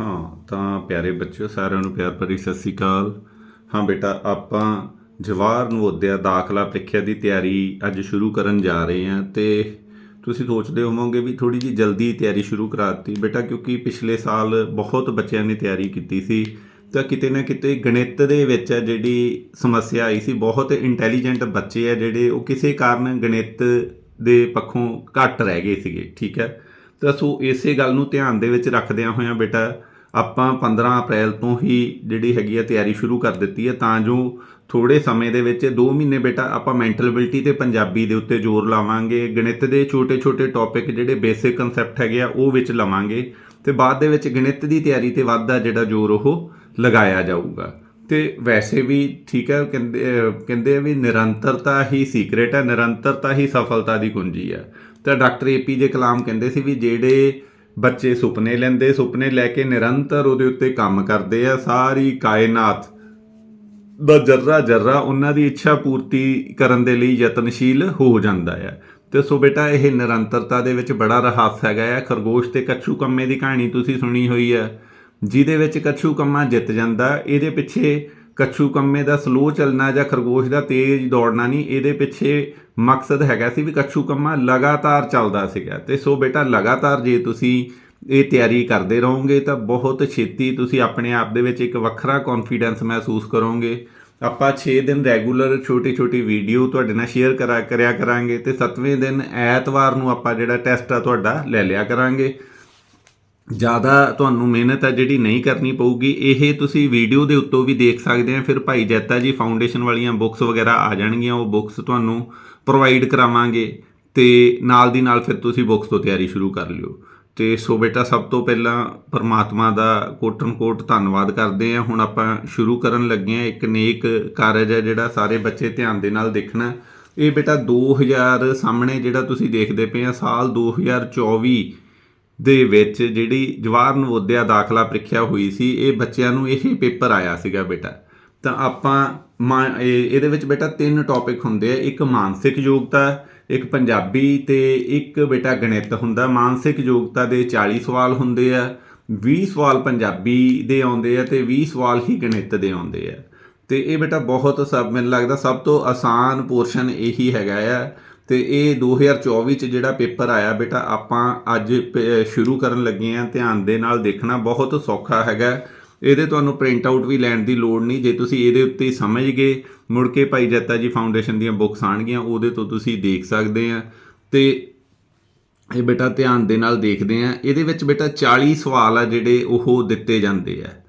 ਹਾਂ, ਤਾਂ ਪਿਆਰੇ ਬੱਚਿਓ, ਸਾਰਿਆਂ ਨੂੰ ਪਿਆਰ ਭਰੀ ਸਤਿ ਸ੍ਰੀ ਅਕਾਲ। ਹਾਂ ਬੇਟਾ, ਆਪਾਂ ਜਵਾਹਰ ਨਵੋਦਿਆ ਦਾਖਲਾ ਪ੍ਰੀਖਿਆ ਦੀ ਤਿਆਰੀ ਅੱਜ ਸ਼ੁਰੂ ਕਰਨ ਜਾ ਰਹੇ ਹਾਂ ਤੇ ਤੁਸੀਂ ਸੋਚਦੇ ਹੋਵੋਗੇ ਵੀ ਥੋੜੀ ਜੀ ਜਲਦੀ ਤਿਆਰੀ ਸ਼ੁਰੂ ਕਰਾਤੀ। ਬੇਟਾ, ਕਿਉਂਕਿ ਪਿਛਲੇ ਸਾਲ ਬਹੁਤ ਬੱਚਿਆਂ ਨੇ ਤਿਆਰੀ ਕੀਤੀ ਸੀ, ਤਾਂ ਕਿਤੇ ਨਾ ਕਿਤੇ ਗਣਿਤ ਦੇ ਵਿੱਚ ਜਿਹੜੀ ਸਮੱਸਿਆ ਆਈ ਸੀ, ਬਹੁਤ ਇੰਟੈਲੀਜੈਂਟ ਬੱਚੇ ਆ ਜਿਹੜੇ ਉਹ ਕਿਸੇ ਕਾਰਨ ਗਣਿਤ ਦੇ ਪੱਖੋਂ ਘੱਟ ਰਹਿ ਗਏ ਸੀਗੇ, ਠੀਕ ਹੈ? ਤਾਂ ਸੋ ਇਸੇ ਗੱਲ ਨੂੰ ਧਿਆਨ ਦੇ ਵਿੱਚ ਰੱਖਦਿਆਂ ਹੋਇਆਂ ਬੇਟਾ, ਆਪਾਂ 15 ਅਪ੍ਰੈਲ ਤੋਂ ਹੀ ਜਿਹੜੀ ਹੈਗੀ ਆ ਤਿਆਰੀ ਸ਼ੁਰੂ ਕਰ ਦਿੱਤੀ ਹੈ ਤਾਂ ਜੋ ਥੋੜੇ ਸਮੇਂ ਦੇ ਵਿੱਚ 2 ਮਹੀਨੇ ਬੇਟਾ ਆਪਾਂ ਮੈਂਟਲ ਐਬਿਲਿਟੀ ਤੇ ਪੰਜਾਬੀ ਦੇ ਉੱਤੇ ਜ਼ੋਰ ਲਾਵਾਂਗੇ, ਗਣਿਤ ਦੇ ਛੋਟੇ-ਛੋਟੇ ਟੌਪਿਕ ਜਿਹੜੇ ਬੇਸਿਕ ਕਨਸੈਪਟ ਹੈਗੇ ਆ ਉਹ ਵਿੱਚ ਲਵਾਂਗੇ ਤੇ ਬਾਅਦ ਦੇ ਵਿੱਚ ਗਣਿਤ ਦੀ ਤਿਆਰੀ ਤੇ ਵੱਧ ਦਾ ਜਿਹੜਾ ਜ਼ੋਰ ਉਹ ਲਗਾਇਆ ਜਾਊਗਾ। ਤੇ ਵੈਸੇ ਵੀ ਠੀਕ ਹੈ, ਕਹਿੰਦੇ ਕਹਿੰਦੇ ਆ ਵੀ ਨਿਰੰਤਰਤਾ ਹੀ ਸੀਕ੍ਰੇਟ ਹੈ, ਨਿਰੰਤਰਤਾ ਹੀ ਸਫਲਤਾ ਦੀ ਕੁੰਜੀ ਹੈ। ਤਾਂ ਡਾਕਟਰ ਏਪੀ ਜੇ ਕਲਾਮ ਕਹਿੰਦੇ ਸੀ ਵੀ ਜਿਹੜੇ ਬੱਚੇ ਸੁਪਨੇ ਲੈਂਦੇ, ਸੁਪਨੇ ਲੈ ਕੇ ਨਿਰੰਤਰ ਉਹਦੇ ਉੱਤੇ ਕੰਮ ਕਰਦੇ ਆ, ਸਾਰੀ ਕਾਇਨਾਤ ਦਾ ਜਰਰਾ ਜਰਰਾ ਉਹਨਾਂ ਦੀ ਇੱਛਾ ਪੂਰਤੀ ਕਰਨ ਦੇ ਲਈ ਯਤਨਸ਼ੀਲ ਹੋ ਜਾਂਦਾ ਹੈ। ਤੇ ਸੋ ਬੇਟਾ, ਇਹ ਨਿਰੰਤਰਤਾ ਦੇ ਵਿੱਚ ਬੜਾ ਰਹੱਸ ਹੈਗਾ ਆ ਖਰਗੋਸ਼ ਤੇ ਕੱਛੂ ਕੰਮੇ ਦੀ ਕਹਾਣੀ ਤੁਸੀਂ ਸੁਣੀ ਹੋਈ ਹੈ। ਜਿਹਦੇ ਵਿੱਚ ਕੱਛੂ ਕੰਮਾ ਜਿੱਤ ਜਾਂਦਾ, ਇਹਦੇ ਪਿੱਛੇ ਕੱਛੂ ਕੰਮੇ ਦਾ ਸਲੋ ਚੱਲਣਾ ਜਾਂ ਖਰਗੋਸ਼ ਦਾ ਤੇਜ਼ ਦੌੜਨਾ ਨਹੀਂ, ਇਹਦੇ ਪਿੱਛੇ ਮਕਸਦ ਹੈਗਾ ਸੀ ਵੀ ਕੱਛੂ ਕੰਮਾ ਲਗਾਤਾਰ ਚੱਲਦਾ ਸੀਗਾ। ਤੇ ਸੋ ਬੇਟਾ, ਲਗਾਤਾਰ ਜੇ ਤੁਸੀਂ ਇਹ ਤਿਆਰੀ ਕਰਦੇ ਰਹੋਗੇ, ਤਾਂ ਬਹੁਤ ਛੇਤੀ ਤੁਸੀਂ ਆਪਣੇ ਆਪ ਦੇ ਵਿੱਚ ਇੱਕ ਵੱਖਰਾ ਕੌਨਫੀਡੈਂਸ ਮਹਿਸੂਸ ਕਰੋਗੇ। ਆਪਾਂ 6 ਦਿਨ ਰੈਗੂਲਰ ਛੋਟੀ ਛੋਟੀ ਵੀਡੀਓ ਤੁਹਾਡੇ ਨਾਲ ਸ਼ੇਅਰ ਕਰਾ ਕਰਿਆ ਕਰਾਂਗੇ ਤੇ 7ਵੇਂ ਦਿਨ ਐਤਵਾਰ ਨੂੰ ਆਪਾਂ ਜਿਹੜਾ ਟੈਸਟ ਆ ਤੁਹਾਡਾ ਲੈ ਲਿਆ ਕਰਾਂਗੇ। ਜ਼ਿਆਦਾ ਤੁਹਾਨੂੰ ਮਿਹਨਤ ਹੈ ਜਿਹੜੀ ਨਹੀਂ ਕਰਨੀ ਪਊਗੀ, ਇਹ ਤੁਸੀਂ ਵੀਡੀਓ ਦੇ ਉੱਤੋਂ ਵੀ ਦੇਖ ਸਕਦੇ ਆ ਫਿਰ ਭਾਈ ਜੈਤਾ ਜੀ ਫਾਊਂਡੇਸ਼ਨ ਵਾਲੀਆਂ ਬੁੱਕਸ ਵਗੈਰਾ ਆ ਜਾਣਗੀਆਂ। ਉਹ ਬੁੱਕਸ ਤੁਹਾਨੂੰ ਪ੍ਰੋਵਾਈਡ ਕਰਾਵਾਂਗੇ ਤੇ ਨਾਲ ਦੀ ਨਾਲ ਫਿਰ ਤੁਸੀਂ ਬੁੱਕਸ ਤੋਂ ਤਿਆਰੀ ਸ਼ੁਰੂ ਕਰ ਲਿਓ। ਤੇ ਸੋ ਬੇਟਾ, ਸਭ ਤੋਂ ਪਹਿਲਾਂ ਪਰਮਾਤਮਾ ਦਾ ਕੋਟਨ ਕੋਟ ਧੰਨਵਾਦ ਕਰਦੇ ਆ ਹੁਣ ਆਪਾਂ ਸ਼ੁਰੂ ਕਰਨ ਲੱਗੇ ਆ ਇੱਕ ਨੇਕ ਕਾਰਜ ਹੈ ਜਿਹੜਾ ਸਾਰੇ ਬੱਚੇ ਧਿਆਨ ਦੇ ਨਾਲ ਦੇਖਣਾ। ਇਹ ਬੇਟਾ 2000 ਸਾਹਮਣੇ ਜਿਹੜਾ ਤੁਸੀਂ ਦੇਖਦੇ ਪਏ ਆ, ਸਾਲ 2024 ਦੇ ਵਿੱਚ ਜਿਹੜੀ ਜਵਾਹਰ ਨਵੋਦਿਆ ਦਾਖਲਾ ਪ੍ਰੀਖਿਆ ਹੋਈ ਸੀ, ਇਹ ਬੱਚਿਆਂ ਨੂੰ ਇਹ ਪੇਪਰ ਆਇਆ ਸੀਗਾ ਬੇਟਾ। ਤਾਂ ਆਪਾਂ ਮਾ- ਇਹਦੇ ਵਿੱਚ ਬੇਟਾ ਤਿੰਨ ਟੌਪਿਕ ਹੁੰਦੇ ਆ, ਇੱਕ ਮਾਨਸਿਕ ਯੋਗਤਾ, ਇੱਕ ਪੰਜਾਬੀ ਤੇ ਇੱਕ ਬੇਟਾ ਗਣਿਤ ਹੁੰਦਾ। ਮਾਨਸਿਕ ਯੋਗਤਾ ਦੇ 40 ਸਵਾਲ ਹੁੰਦੇ ਆ 20 ਸਵਾਲ ਪੰਜਾਬੀ ਦੇ ਆਉਂਦੇ ਆ ਤੇ 20 ਸਵਾਲ ਹੀ ਗਣਿਤ ਦੇ ਆਉਂਦੇ ਆ। ਤੇ ਇਹ ਬੇਟਾ ਬਹੁਤ ਸਭ, ਮੈਨੂੰ ਲੱਗਦਾ ਸਭ ਤੋਂ ਆਸਾਨ ਪੋਰਸ਼ਨ ਇਹੀ ਹੈਗਾ ਆ। ਤੇ ਇਹ 2024 ਚ ਜਿਹੜਾ ਪੇਪਰ ਆਇਆ ਬੇਟਾ, ਆਪਾਂ ਅੱਜ ਪ- ਸ਼ੁਰੂ ਕਰਨ ਲੱਗੇ ਆ, ਧਿਆਨ ਦੇ ਨਾਲ ਦੇਖਣਾ ਬਹੁਤ ਸੌਖਾ ਹੈਗਾ। ਇਹਦੇ ਤੁਹਾਨੂੰ ਪ੍ਰਿੰਟ ਆਊਟ ਵੀ ਲੈਣ ਦੀ ਲੋੜ ਨਹੀਂ। ਜੇ ਤੁਸੀਂ ਇਹਦੇ ਉੱਤੇ ਹੀ ਸਮਝ ਗਏ, ਮੁੜ ਕੇ ਭਾਈ ਜੱਤਾ ਜੀ ਫਾਊਂਡੇਸ਼ਨ ਦੀਆਂ ਬੁੱਕਸ ਆਣਗੀਆਂ, ਉਹਦੇ ਤੋਂ ਤੁਸੀਂ ਦੇਖ ਸਕਦੇ ਆ। ਤੇ ਇਹ ਬੇਟਾ ਧਿਆਨ ਦੇ ਨਾਲ ਦੇਖਦੇ ਆ। ਇਹਦੇ ਵਿੱਚ ਬੇਟਾ 40 ਸਵਾਲ ਆ ਜਿਹੜੇ ਉਹ ਦਿੱਤੇ ਜਾਂਦੇ ਆ।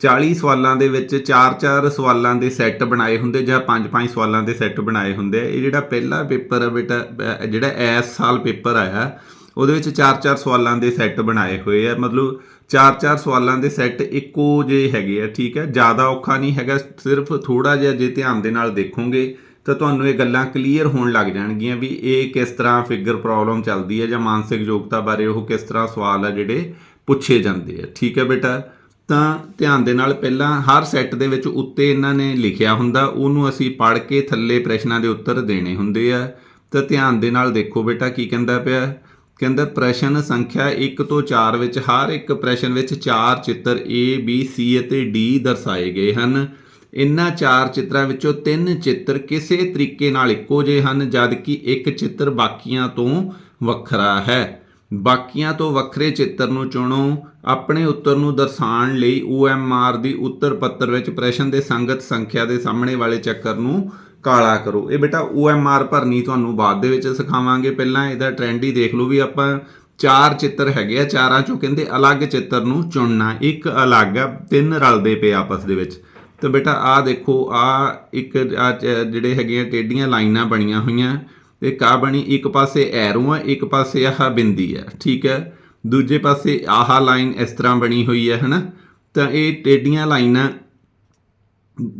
40 ਸਵਾਲਾਂ ਦੇ ਵਿੱਚ 4-4 ਸਵਾਲਾਂ ਦੇ ਸੈੱਟ ਬਣਾਏ ਹੁੰਦੇ ਜਾਂ 5-5 ਸਵਾਲਾਂ ਦੇ ਸੈੱਟ ਬਣਾਏ ਹੁੰਦੇ ਆ। ਇਹ ਜਿਹੜਾ ਪਹਿਲਾ ਪੇਪਰ ਆ ਬੇਟਾ ਜਿਹੜਾ ਐਸ ਸਾਲ ਪੇਪਰ ਆਇਆ, ਉਹਦੇ ਵਿੱਚ 4-4 ਸਵਾਲਾਂ ਦੇ ਸੈੱਟ ਬਣਾਏ ਹੋਏ ਆ। ਮਤਲਬ 4-4 ਸਵਾਲਾਂ ਦੇ ਸੈੱਟ ਇੱਕੋ ਜਿਹੇ ਹੈਗੇ ਆ, ਠੀਕ ਹੈ ਜ਼ਿਆਦਾ ਔਖਾ ਨਹੀਂ ਹੈਗਾ, ਸਿਰਫ ਥੋੜਾ ਜਿਹਾ ਜੇ ਧਿਆਨ ਦੇ ਨਾਲ ਦੇਖੋਗੇ ਤਾਂ ਤੁਹਾਨੂੰ ਇਹ ਗੱਲਾਂ ਕਲੀਅਰ ਹੋਣ ਲੱਗ ਜਾਣਗੀਆਂ ਵੀ ਇਹ ਕਿਸ ਤਰ੍ਹਾਂ ਫਿਗਰ ਪ੍ਰੋਬਲਮ ਚੱਲਦੀ ਹੈ ਜਾਂ ਮਾਨਸਿਕ ਯੋਗਤਾ ਬਾਰੇ ਉਹ ਕਿਸ ਤਰ੍ਹਾਂ ਸਵਾਲ ਆ ਜਿਹੜੇ ਪੁੱਛੇ ਜਾਂਦੇ ਆ। ਠੀਕ ਹੈ ਬੇਟਾ? ਤਾਂ ਧਿਆਨ ਦੇ ਨਾਲ ਪਹਿਲਾਂ ਹਰ ਸੈੱਟ ਦੇ ਵਿੱਚ ਉੱਤੇ ਇਹਨਾਂ ਨੇ ਲਿਖਿਆ ਹੁੰਦਾ, ਉਹਨੂੰ ਅਸੀਂ ਪੜ੍ਹ ਕੇ ਥੱਲੇ ਪ੍ਰਸ਼ਨਾਂ ਦੇ ਉੱਤਰ ਦੇਣੇ ਹੁੰਦੇ ਆ। ਤਾਂ ਧਿਆਨ ਦੇ ਨਾਲ ਦੇਖੋ ਬੇਟਾ ਕੀ ਕਹਿੰਦਾ ਪਿਆ। ਕਹਿੰਦਾ, ਪ੍ਰਸ਼ਨ ਸੰਖਿਆ 1 ਤੋਂ 4 ਵਿੱਚ, ਹਰ ਇੱਕ ਪ੍ਰਸ਼ਨ ਵਿੱਚ ਚਾਰ ਚਿੱਤਰ A, B, C ਅਤੇ D ਦਰਸਾਏ ਗਏ ਹਨ। ਇਨ੍ਹਾਂ ਚਾਰ ਚਿੱਤਰਾਂ ਵਿੱਚੋਂ ਤਿੰਨ ਚਿੱਤਰ ਕਿਸੇ ਤਰੀਕੇ ਨਾਲ ਇੱਕੋ ਜਿਹੇ ਹਨ ਜਦਕਿ ਇੱਕ ਚਿੱਤਰ ਬਾਕੀਆਂ ਤੋਂ ਵੱਖਰਾ ਹੈ। ਬਾਕੀਆਂ ਤੋਂ ਵੱਖਰੇ ਚਿੱਤਰ ਨੂੰ ਚੁਣੋ, ਆਪਣੇ ਉੱਤਰ ਨੂੰ ਦਰਸਾਉਣ ਲਈ OMR ਦੀ ਉੱਤਰ ਪੱਤਰ ਵਿੱਚ ਪ੍ਰਸ਼ਨ ਦੇ ਸੰਗਤ ਸੰਖਿਆ ਦੇ ਸਾਹਮਣੇ ਵਾਲੇ ਚੱਕਰ ਨੂੰ ਕਾਲਾ ਕਰੋ। ਇਹ ਬੇਟਾ OMR ਭਰਨੀ ਤੁਹਾਨੂੰ ਬਾਅਦ ਦੇ ਵਿੱਚ ਸਿਖਾਵਾਂਗੇ। ਪਹਿਲਾਂ ਇਹਦਾ ਟ੍ਰੈਂਡ ਹੀ ਦੇਖ ਲਓ ਵੀ ਆਪਾਂ ਚਾਰ ਚਿੱਤਰ ਹੈਗੇ ਆ, ਚਾਰਾਂ ਚੋਂ ਕਹਿੰਦੇ ਅਲੱਗ ਚਿੱਤਰ ਨੂੰ ਚੁਣਨਾ, ਇੱਕ ਅਲੱਗ ਆ, ਤਿੰਨ ਰਲਦੇ ਪਏ ਆਪਸ ਦੇ ਵਿੱਚ। ਤਾਂ ਬੇਟਾ ਆਹ ਦੇਖੋ ਆ ਇੱਕ, ਆਹ ਜਿਹੜੇ ਹੈਗੇ ਆ ਟੇਡੀਆਂ ਲਾਈਨਾਂ ਬਣੀਆਂ ਹੋਈਆਂ। ਇੱਕ ਆ ਬਣੀ ਇੱਕ ਪਾਸੇ ਐਰੋ ਆ, ਇੱਕ ਪਾਸੇ ਆਹ ਬਿੰਦੀ ਆ, ਠੀਕ ਹੈ? ਦੂਜੇ ਪਾਸੇ ਆਹ ਲਾਈਨ ਇਸ ਤਰ੍ਹਾਂ ਬਣੀ ਹੋਈ ਹੈ, ਹਨਾ? ਤਾਂ ਇਹ ਟੇਡੀਆਂ ਲਾਈਨਾਂ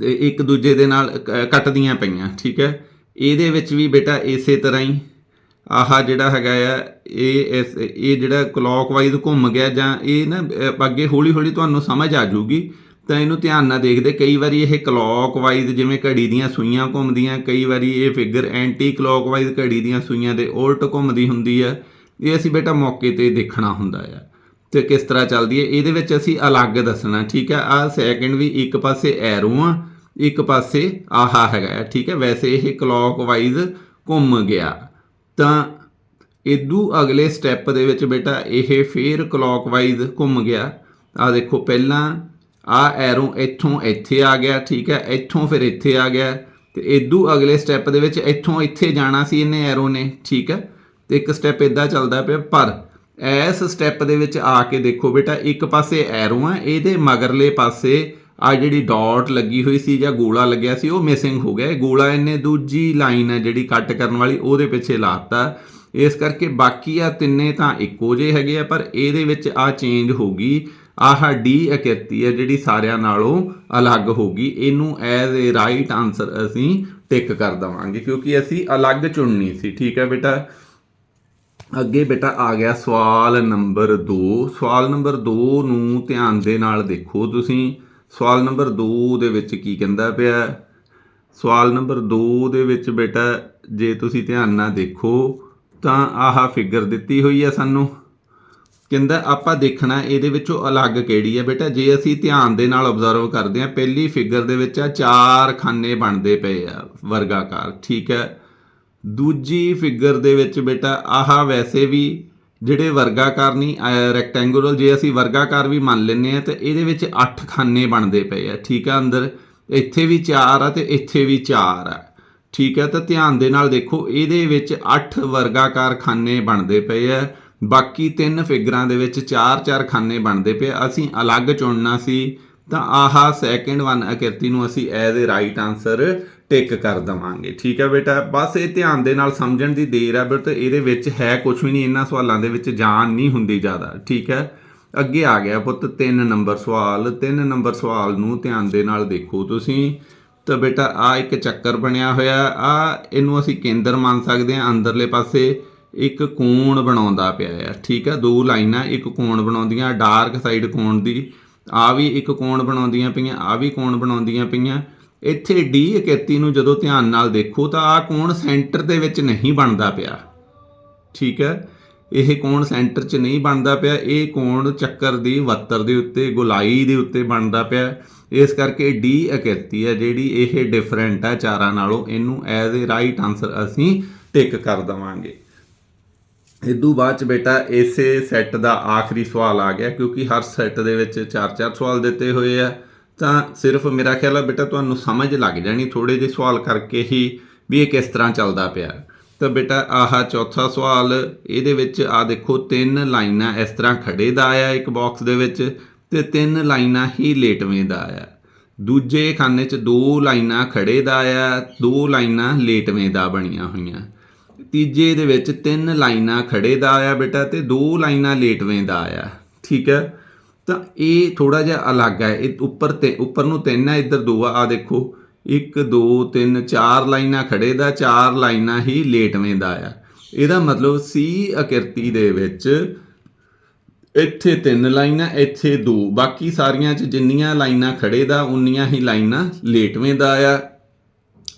ਇੱਕ ਦੂਜੇ ਦੇ ਨਾਲ ਕ- ਕੱਟਦੀਆਂ ਪਈਆਂ, ਠੀਕ ਹੈ? ਇਹਦੇ ਵਿੱਚ ਵੀ ਬੇਟਾ ਇਸੇ ਤਰ੍ਹਾਂ ਹੀ ਆਹ ਜਿਹੜਾ ਹੈਗਾ ਆ, ਇਹ ਇਸ, ਇਹ ਜਿਹੜਾ ਕਲੌਕਵਾਈਜ਼ ਘੁੰਮ ਗਿਆ ਜਾਂ ਇਹ ਨਾ ਅੱਗੇ ਹੌਲੀ ਹੌਲੀ ਤੁਹਾਨੂੰ ਸਮਝ ਆ ਜਾਊਗੀ। ਤਾਂ ਇਹਨੂੰ ਧਿਆਨ ਨਾਲ ਦੇਖਦੇ। ਕਈ ਵਾਰੀ ਇਹ ਕਲੌਕਵਾਈਜ਼ ਜਿਵੇਂ ਘੜੀ ਦੀਆਂ ਸੂਈਆਂ ਘੁੰਮਦੀਆਂ ਕਈ ਵਾਰੀ ਇਹ ਫਿਗਰ ਐਂਟੀ ਕਲੌਕਵਾਈਜ਼ ਘੜੀ ਦੀਆਂ ਸੂਈਆਂ ਦੇ ਉਲਟ ਘੁੰਮਦੀ ਹੁੰਦੀ ਹੈ ਇਹ ਅਸੀਂ ਬੇਟਾ ਮੌਕੇ ਤੇ ਦੇਖਣਾ ਹੁੰਦਾ ਆ। ਤੇ ਕਿਸ ਤਰ੍ਹਾਂ ਚੱਲਦੀ ਹੈ ਇਹਦੇ ਵਿੱਚ ਅਸੀਂ ਅਲੱਗ ਦੱਸਣਾ ਠੀਕ ਹੈ ਆ ਸੈਕਿੰਡ ਵੀ ਇੱਕ ਪਾਸੇ ਐਰੋ ਆ ਇੱਕ ਪਾਸੇ ਆਹਾ ਹੈਗਾ ਹੈ, ਠੀਕ ਹੈ ਵੈਸੇ ਇਹ ਕਲੌਕਵਾਈਜ਼ ਘੁੰਮ ਗਿਆ। ਤਾਂ ਇਦੂ ਅਗਲੇ ਸਟੈਪ ਦੇ ਵਿੱਚ ਬੇਟਾ ਇਹ ਫੇਰ ਕਲੌਕਵਾਈਜ਼ ਘੁੰਮ ਗਿਆ। ਆ ਦੇਖੋ ਪਹਿਲਾਂ ਆ ਐਰੋ ਇੱਥੋਂ ਇੱਥੇ ਆ ਗਿਆ, ਠੀਕ ਹੈ, ਇੱਥੋਂ ਫਿਰ ਇੱਥੇ ਆ ਗਿਆ। ਤੇ ਇਦੂ ਅਗਲੇ ਸਟੈਪ ਦੇ ਵਿੱਚ ਇੱਥੋਂ ਇੱਥੇ ਜਾਣਾ ਸੀ ਇਹਨੇ ਐਰੋ ਨੇ, ਠੀਕ ਹੈ। ਤੇ ਇੱਕ ਸਟੈਪ ਇਦਾਂ ਚੱਲਦਾ ਪਿਆ, ਪਰ ਇਸ ਸਟੈਪ ਦੇ ਵਿੱਚ ਆ ਕੇ ਦੇਖੋ ਬੇਟਾ, ਇੱਕ ਪਾਸੇ ਐਰੋ ਆ, ਇਹਦੇ ਮਗਰਲੇ ਪਾਸੇ ਆ ਜਿਹੜੀ ਡਾਟ ਲੱਗੀ ਹੋਈ ਸੀ ਜਾਂ ਗੋਲਾ ਲੱਗਿਆ ਸੀ, ਉਹ ਮਿਸਿੰਗ ਹੋ ਗਿਆ। ਇਹ ਗੋਲਾ ਇਹਨੇ ਦੂਜੀ ਲਾਈਨ ਹੈ ਜਿਹੜੀ ਕੱਟ ਕਰਨ ਵਾਲੀ, ਉਹਦੇ ਪਿੱਛੇ ਲਾਤਾ। ਇਸ ਕਰਕੇ ਬਾਕੀ ਆ ਤਿੰਨੇ ਤਾਂ ਇੱਕੋ ਜਿਹੇ ਹੈਗੇ ਆ, ਪਰ ਇਹਦੇ ਵਿੱਚ ਆ ਚੇਂਜ ਹੋ ਗਈ। ਆਹ ਡੀ ਆਕ੍ਰਿਤੀ ਹੈ ਜਿਹੜੀ ਸਾਰਿਆਂ ਨਾਲੋਂ ਅਲੱਗ ਹੋ ਗਈ ਇਹਨੂੰ ਐਜ਼ ਅ ਰਾਈਟ ਆਨਸਰ ਅਸੀਂ ਟਿਕ ਕਰ ਦਵਾਂਗੇ ਕਿਉਂਕਿ ਅਸੀਂ ਅਲੱਗ ਚੁਣਨੀ ਸੀ। ਠੀਕ ਹੈ ਬੇਟਾ? ਅੱਗੇ ਬੇਟਾ ਆ ਗਿਆ ਸਵਾਲ ਨੰਬਰ 2 ਸਵਾਲ ਨੰਬਰ 2 ਨੂੰ ਧਿਆਨ ਦੇ ਨਾਲ ਦੇਖੋ ਤੁਸੀਂ। ਸਵਾਲ ਨੰਬਰ 2 ਦੇ ਵਿੱਚ ਕੀ ਕਹਿੰਦਾ ਪਿਆ? ਸਵਾਲ ਨੰਬਰ 2 ਦੇ ਵਿੱਚ ਬੇਟਾ ਜੇ ਤੁਸੀਂ ਧਿਆਨ ਨਾਲ ਦੇਖੋ ਤਾਂ ਆਹ ਫਿਗਰ ਦਿੱਤੀ ਹੋਈ ਹੈ ਸਾਨੂੰ। ਕਹਿੰਦਾ, ਆਪਾਂ ਦੇਖਣਾ, ਇਹਦੇ ਵਿੱਚੋਂ ਅਲੱਗ ਕਿਹੜੀ ਹੈ ਬੇਟਾ? ਜੇ ਅਸੀਂ ਧਿਆਨ ਦੇ ਨਾਲ ਆਬਜ਼ਰਵ ਕਰਦੇ ਹਾਂ, ਪਹਿਲੀ ਫਿਗਰ ਦੇ ਵਿੱਚ ਆ, ਚਾਰ ਖਾਨੇ ਬਣਦੇ ਪਏ ਆ, ਵਰਗਾਕਾਰ, ਠੀਕ ਹੈ? ਦੂਜੀ ਫਿਗਰ ਦੇ ਵਿੱਚ ਬੇਟਾ, ਆਹ ਵੈਸੇ ਵੀ ਜਿਹੜੇ ਵਰਗਾਕਾਰ ਨਹੀਂ ਰੈਕਟੈਂਗੂਲਰ ਜੇ ਅਸੀਂ ਵਰਗਾਕਾਰ ਵੀ ਮੰਨ ਲੈਂਦੇ ਆ ਤਾਂ ਇਹਦੇ ਵਿੱਚ 8 ਖਾਨੇ ਬਣਦੇ ਪਏ ਆ, ਠੀਕ ਆ? ਅੰਦਰ ਇੱਥੇ ਵੀ 4 ਆ ਤੇ ਇੱਥੇ ਵੀ 4 ਆ, ਠੀਕ ਹੈ? ਤਾਂ ਧਿਆਨ ਦੇ ਨਾਲ ਦੇਖੋ, ਇਹਦੇ ਵਿੱਚ 8 ਵਰਗਾਕਾਰ ਖਾਨੇ ਬਣਦੇ ਪਏ ਆ। ਬਾਕੀ ਤਿੰਨ ਫਿਗਰਾਂ ਦੇ ਵਿੱਚ 4-4 ਖਾਨੇ ਬਣਦੇ ਪਏ ਅਸੀਂ ਅਲੱਗ ਚੁਣਨਾ ਸੀ, ਤਾਂ ਆਹਾ ਸੈਕਿੰਡ ਵਨ ਅਕਿਰਤੀ ਨੂੰ ਅਸੀਂ as a right answer tick ਕਰ ਦਵਾਂਗੇ। ਠੀਕ ਹੈ ਬੇਟਾ? ਬਸ ਇਹ ਧਿਆਨ ਦੇ ਨਾਲ ਸਮਝਣ ਦੀ ਦੇਰ ਹੈ ਬਟ ਇਹਦੇ ਵਿੱਚ ਹੈ ਕੁਝ ਵੀ ਨਹੀਂ, ਇਹਨਾਂ ਸਵਾਲਾਂ ਦੇ ਵਿੱਚ ਜਾਨ ਨਹੀਂ ਹੁੰਦੀ ਜ਼ਿਆਦਾ। ਠੀਕ ਹੈ ਅੱਗੇ ਆ ਗਿਆ ਪੁੱਤ 3 ਨੰਬਰ ਸਵਾਲ। 3 ਨੰਬਰ ਸਵਾਲ ਨੂੰ ਧਿਆਨ ਦੇ ਨਾਲ ਦੇਖੋ ਤੁਸੀਂ। ਤਾਂ ਬੇਟਾ ਆ ਇੱਕ ਚੱਕਰ ਬਣਿਆ ਹੋਇਆ ਆ, ਇਹਨੂੰ ਅਸੀਂ ਕੇਂਦਰ ਮੰਨ ਸਕਦੇ ਹਾਂ ਅੰਦਰਲੇ ਪਾਸੇ। ਇੱਕ ਕੋਣ ਬਣਾਉਂਦਾ ਪਿਆ ਹੈ ਠੀਕ ਹੈ ਦੋ ਲਾਈਨਾਂ, ਇੱਕ ਕੋਣ ਬਣਾਉਂਦੀਆਂ, ਡਾਰਕ ਸਾਈਡ ਕੋਣ ਦੀ, ਆ ਵੀ ਇੱਕ ਕੋਣ ਬਣਾਉਂਦੀਆਂ ਪਈਆਂ, ਆ ਵੀ ਕੋਣ ਬਣਾਉਂਦੀਆਂ ਪਈਆਂ। ਇੱਥੇ ਡੀ 31 ਨੂੰ ਜਦੋਂ ਧਿਆਨ ਨਾਲ ਦੇਖੋ ਤਾਂ ਆ ਕੋਣ ਸੈਂਟਰ ਦੇ ਵਿੱਚ ਨਹੀਂ ਬਣਦਾ ਪਿਆ। ਠੀਕ ਹੈ ਇਹ ਕੋਣ ਸੈਂਟਰ 'ਚ ਨਹੀਂ ਬਣਦਾ ਪਿਆ, ਇਹ ਕੋਣ ਚੱਕਰ ਦੀ ਵੱਤਰ ਦੇ ਉੱਤੇ, ਗੁਲਾਈ ਦੇ ਉੱਤੇ ਬਣਦਾ ਪਿਆ। ਇਸ ਕਰਕੇ ਡੀ ਆਕ੍ਰਿਤੀ ਹੈ ਜਿਹੜੀ ਇਹ ਡਿਫਰੈਂਟ ਹੈ ਚਾਰਾਂ ਨਾਲੋਂ, ਇਹਨੂੰ ਐਜ਼ ਅ ਰਾਈਟ ਆਨਸਰ ਅਸੀਂ ਟਿਕ ਕਰ ਦਵਾਂਗੇ। ਇਦੋਂ ਬਾਅਦ ਚ ਬੇਟਾ ਇਸੇ ਸੈੱਟ ਦਾ ਆਖਰੀ ਸਵਾਲ ਆ ਗਿਆ, ਕਿਉਂਕਿ ਹਰ ਸੈੱਟ ਦੇ ਵਿੱਚ 4-4 ਸਵਾਲ ਦਿੱਤੇ ਹੋਏ ਆ। ਤਾਂ ਸਿਰਫ ਮੇਰਾ ਖਿਆਲ ਆ ਬੇਟਾ ਤੁਹਾਨੂੰ ਸਮਝ ਲੱਗ ਜਾਣੀ ਥੋੜੇ ਜਿਹੇ ਸਵਾਲ ਕਰਕੇ ਹੀ ਵੀ ਇਹ ਕਿਸ ਤਰ੍ਹਾਂ ਚੱਲਦਾ ਪਿਆ। ਤਾਂ ਬੇਟਾ ਆਹ ਚੌਥਾ ਸਵਾਲ, ਇਹਦੇ ਵਿੱਚ ਆ ਦੇਖੋ ਤਿੰਨ ਲਾਈਨਾਂ ਇਸ ਤਰ੍ਹਾਂ ਖੜੇ ਦਾ ਆਇਆ ਇੱਕ ਬਾਕਸ ਦੇ ਵਿੱਚ ਤੇ ਤਿੰਨ ਲਾਈਨਾਂ ਹੀ ਲੇਟਵੇਂ ਦਾ ਆਇਆ। ਦੂਜੇ ਖਾਨੇ 'ਚ ਦੋ ਲਾਈਨਾਂ ਖੜੇ ਦਾ ਆਇਆ, ਦੋ ਲਾਈਨਾਂ ਲੇਟਵੇਂ ਦਾ ਬਣੀਆਂ ਹੋਈਆਂ। ਤੀਜੇ ਦੇ ਵਿੱਚ ਤਿੰਨ ਲਾਈਨਾਂ ਖੜੇ ਦਾ ਆਇਆ ਬੇਟਾ ਤੇ ਦੋ ਲਾਈਨਾਂ ਲੇਟਵੇਂ ਦਾ ਆਇਆ। ਠੀਕ ਹੈ? ਤਾਂ ਇਹ ਥੋੜਾ ਜਿਹਾ ਅਲੱਗ ਹੈ। ਇਹ ਉੱਪਰ ਤੇ, ਉੱਪਰ ਨੂੰ ਤਿੰਨ ਹੈ, ਇੱਧਰ ਦੋ ਆ। ਆ ਦੇਖੋ 1 2 3 4 ਲਾਈਨਾਂ ਖੜੇ ਦਾ, ਚਾਰ ਲਾਈਨਾਂ ਹੀ ਲੇਟਵੇਂ ਦਾ ਆ ਇਹਦਾ ਮਤਲਬ ਸੀ ਅਕਿਰਤੀ ਦੇ ਵਿੱਚ ਇੱਥੇ ਤਿੰਨ ਲਾਈਨਾਂ, ਇੱਥੇ ਦੋ। ਬਾਕੀ ਸਾਰੀਆਂ ਚ ਜਿੰਨੀਆਂ ਲਾਈਨਾਂ ਖੜੇ ਦਾ, ਉਨੀਆਂ ਹੀ ਲਾਈਨਾਂ ਲੇਟਵੇਂ ਦਾ ਆ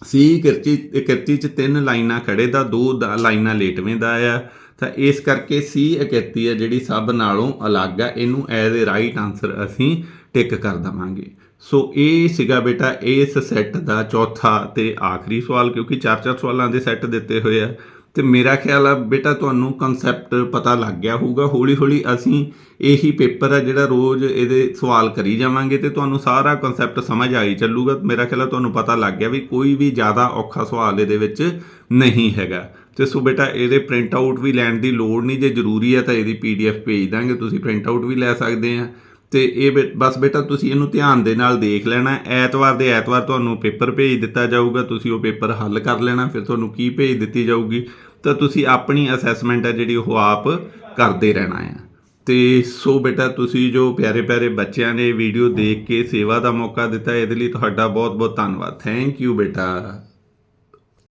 ਸੀ, ਕਿਰਤੀ ਕਿਰਤੀ ਚ ਤਿੰਨ ਲਾਈਨਾਂ ਖੜੇ ਦਾ, ਦੋ ਦਾ ਲਾਈਨਾਂ ਲੇਟਵੇਂ ਦਾ ਆ। ਤਾਂ ਇਸ ਕਰਕੇ ਸੀ ਇਕੱਤੀ ਹੈ ਜਿਹੜੀ ਸਭ ਨਾਲੋਂ ਅਲੱਗ ਹੈ ਇਹਨੂੰ ਐਜ਼ ਅ ਰਾਈਟ ਆਨਸਰ ਅਸੀਂ ਟਿਕ ਕਰ ਦਵਾਂਗੇ। ਸੋ ਇਹ ਸੀਗਾ ਬੇਟਾ ਇਸ ਸੈੱਟ ਦਾ ਚੌਥਾ ਤੇ ਆਖਰੀ ਸਵਾਲ, ਕਿਉਂਕਿ ਚਾਰ ਚਾਰ ਸਵਾਲਾਂ ਦੇ ਸੈੱਟ ਦਿੱਤੇ ਹੋਏ ਆ। ਤੇ ਮੇਰਾ ਖਿਆਲ ਆ ਬੇਟਾ ਤੁਹਾਨੂੰ ਕਨਸੈਪਟ ਪਤਾ ਲੱਗ ਗਿਆ ਹੋਊਗਾ। ਹੌਲੀ ਹੌਲੀ ਅਸੀਂ ਇਹੀ ਪੇਪਰ ਆ ਜਿਹੜਾ ਰੋਜ਼ ਇਹਦੇ ਸਵਾਲ ਕਰੀ ਜਾਵਾਂਗੇ ਤੇ ਤੁਹਾਨੂੰ ਸਾਰਾ ਕਨਸੈਪਟ ਸਮਝ ਆਈ ਚੱਲੂਗਾ। ਮੇਰਾ ਖਿਆਲ ਆ ਤੁਹਾਨੂੰ ਪਤਾ ਲੱਗ ਗਿਆ ਵੀ ਕੋਈ ਵੀ ਜ਼ਿਆਦਾ ਔਖਾ ਸਵਾਲ ਇਹਦੇ ਵਿੱਚ ਨਹੀਂ ਹੈਗਾ। ਤੇ ਸੋ ਬੇਟਾ, ਇਹਦੇ ਪ੍ਰਿੰਟ ਆਊਟ ਵੀ ਲੈਣ ਦੀ ਲੋੜ ਨਹੀਂ। ਜੇ ਜ਼ਰੂਰੀ ਹੈ ਤਾਂ ਇਹਦੀ ਪੀਡੀਐਫ ਭੇਜ ਦਾਂਗੇ। ਤੁਸੀਂ ਪ੍ਰਿੰਟ ਆਊਟ ਵੀ ਲੈ ਸਕਦੇ ਆ। ਤੇ ਇਹ ਬੇ- ਬਸ ਬੇਟਾ ਤੁਸੀਂ ਇਹਨੂੰ ਧਿਆਨ ਦੇ ਨਾਲ ਦੇਖ ਲੈਣਾ। ਐਤਵਾਰ ਦੇ ਐਤਵਾਰ ਤੁਹਾਨੂੰ ਪੇਪਰ ਭੇਜ ਦਿੱਤਾ ਜਾਊਗਾ, ਤੁਸੀਂ ਉਹ ਪੇਪਰ ਹੱਲ ਕਰ ਲੈਣਾ, ਫਿਰ ਤੁਹਾਨੂੰ ਕੀ ਭੇਜ ਦਿੱਤੀ ਜਾਊਗੀ, ਤਾਂ ਤੁਸੀਂ ਆਪਣੀ ਅਸੈਸਮੈਂਟ ਹੈ ਜਿਹੜੀ ਉਹ ਆਪ ਕਰਦੇ ਰਹਿਣਾ ਹੈ ਤੇ ਸੋ ਬੇਟਾ ਤੁਸੀਂ ਜੋ ਪਿਆਰੇ ਪਿਆਰੇ ਬੱਚਿਆਂ ਨੇ ਵੀਡੀਓ ਦੇਖ ਕੇ ਸੇਵਾ ਦਾ ਮੌਕਾ ਦਿੱਤਾ, ਇਹਦੇ ਲਈ ਤੁਹਾਡਾ ਬਹੁਤ ਬਹੁਤ ਧੰਨਵਾਦ। ਥੈਂਕ ਯੂ ਬੇਟਾ।